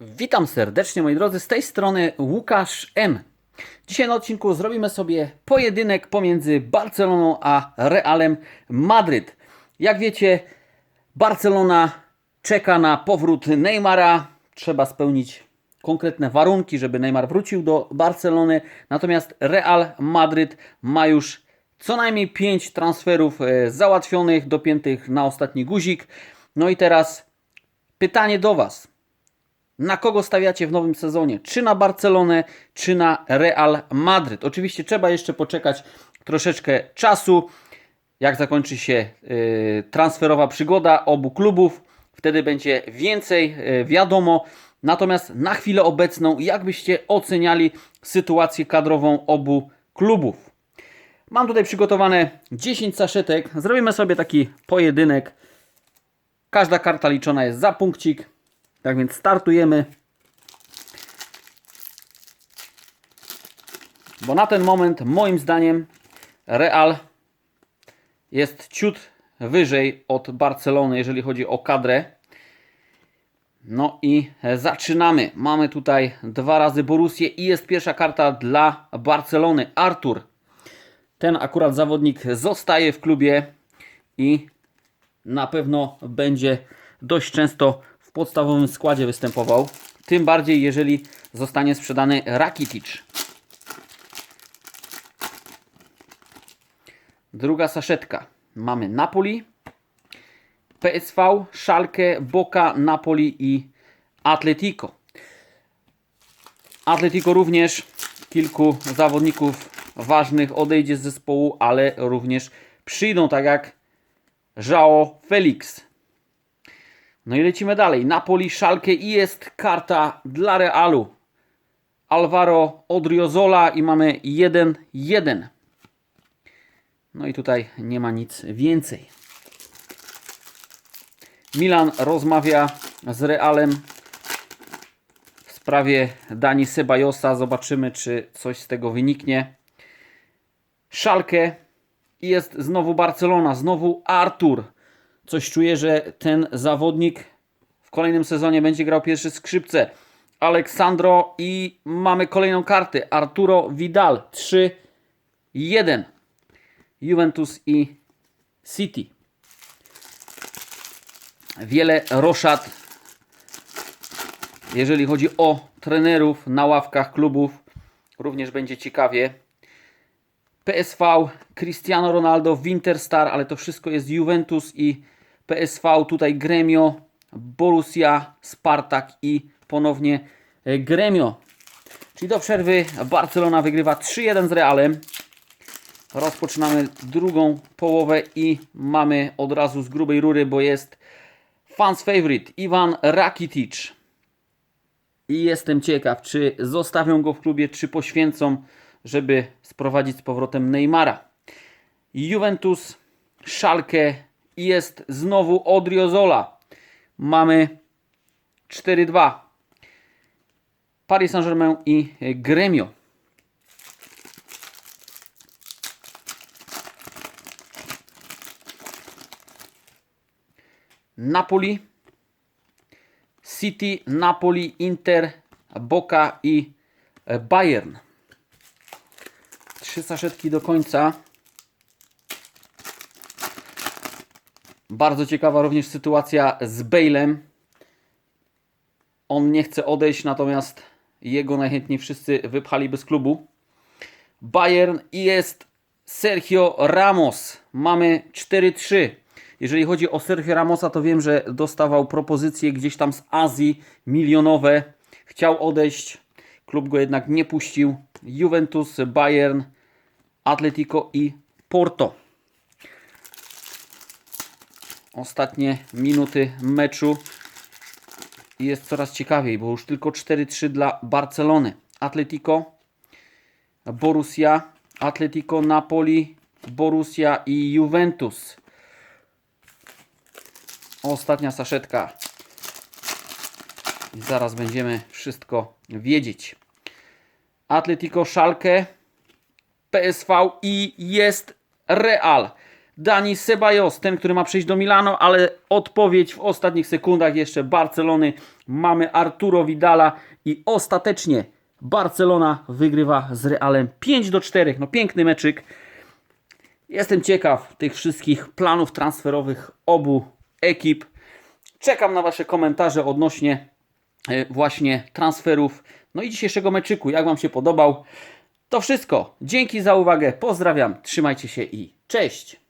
Witam serdecznie moi drodzy, z tej strony Łukasz M. Dzisiaj na odcinku zrobimy sobie pojedynek pomiędzy Barceloną a Realem Madryt. Jak wiecie, Barcelona czeka na powrót Neymara. Trzeba spełnić konkretne warunki, żeby Neymar wrócił do Barcelony. Natomiast Real Madryt ma już co najmniej 5 transferów e, załatwionych, dopiętych na ostatni guzik. No i teraz pytanie do Was. Na kogo stawiacie w nowym sezonie? Czy na Barcelonę, czy na Real Madryt? Oczywiście trzeba jeszcze poczekać troszeczkę czasu, jak zakończy się y, transferowa przygoda obu klubów. Wtedy będzie więcej y, wiadomo. Natomiast na chwilę obecną, jak byście oceniali sytuację kadrową obu klubów? Mam tutaj przygotowane 10 saszetek. Zrobimy sobie taki pojedynek. Każda karta liczona jest za punkcik. Tak więc startujemy. Bo na ten moment, moim zdaniem, Real jest ciut wyżej od Barcelony, jeżeli chodzi o kadrę. No i zaczynamy. Mamy tutaj dwa razy Borussię i jest pierwsza karta dla Barcelony. Artur. Ten akurat zawodnik zostaje w klubie i na pewno będzie dość często podstawowym składzie występował. Tym bardziej, jeżeli zostanie sprzedany Rakitic. Druga saszetka. Mamy Napoli, PSV, Schalke, Boca, Napoli i Atletico. Atletico również kilku zawodników ważnych odejdzie z zespołu, ale również przyjdą, tak jak João Felix. No i lecimy dalej. Napoli, Schalke i jest karta dla Realu. Alvaro Odriozola i mamy 1-1. No i tutaj nie ma nic więcej. Milan rozmawia z Realem w sprawie Dani Sebajosa. Zobaczymy, czy coś z tego wyniknie. Szalkę i jest znowu Barcelona, znowu Artur. Coś czuję, że ten zawodnik w kolejnym sezonie będzie grał pierwsze skrzypce. Aleksandro i mamy kolejną kartę. Arturo Vidal 3-1. Juventus i City. Wiele roszad, jeżeli chodzi o trenerów na ławkach klubów. Również będzie ciekawie. PSV, Cristiano Ronaldo, Winterstar, ale to wszystko jest Juventus i PSV, tutaj Gremio, Borussia, Spartak i ponownie e, Gremio. Czyli do przerwy Barcelona wygrywa 3-1 z Realem. Rozpoczynamy drugą połowę i mamy od razu z grubej rury, bo jest fans favorite Iwan Rakitic. I jestem ciekaw, czy zostawią go w klubie, czy poświęcą, żeby sprowadzić z powrotem Neymara. Juventus, Schalke jest znowu Odriozola. Mamy 4-2. Paris Saint-Germain i Gremio. Napoli, City, Napoli, Inter, Boca i Bayern. Trzy saszetki do końca. Bardzo ciekawa również sytuacja z Bale'em. On nie chce odejść, natomiast jego najchętniej wszyscy wypchaliby z klubu. Bayern i jest Sergio Ramos. Mamy 4-3. Jeżeli chodzi o Sergio Ramosa, to wiem, że dostawał propozycje gdzieś tam z Azji milionowe. Chciał odejść, klub go jednak nie puścił. Juventus, Bayern, Atletico i Porto. Ostatnie minuty meczu jest coraz ciekawiej, bo już tylko 4-3 dla Barcelony. Atletico, Borussia, Atletico Napoli, Borussia i Juventus. Ostatnia saszetka. Zaraz będziemy wszystko wiedzieć. Atletico Schalke, PSV i jest Real. Dani Ceballos, ten, który ma przyjść do Milano, ale odpowiedź w ostatnich sekundach jeszcze Barcelony. Mamy Arturo Vidala i ostatecznie Barcelona wygrywa z Realem 5 do 4. No piękny meczyk. Jestem ciekaw tych wszystkich planów transferowych obu ekip. Czekam na Wasze komentarze odnośnie e, właśnie transferów. No i dzisiejszego meczyku. Jak Wam się podobał? To wszystko. Dzięki za uwagę. Pozdrawiam. Trzymajcie się i cześć.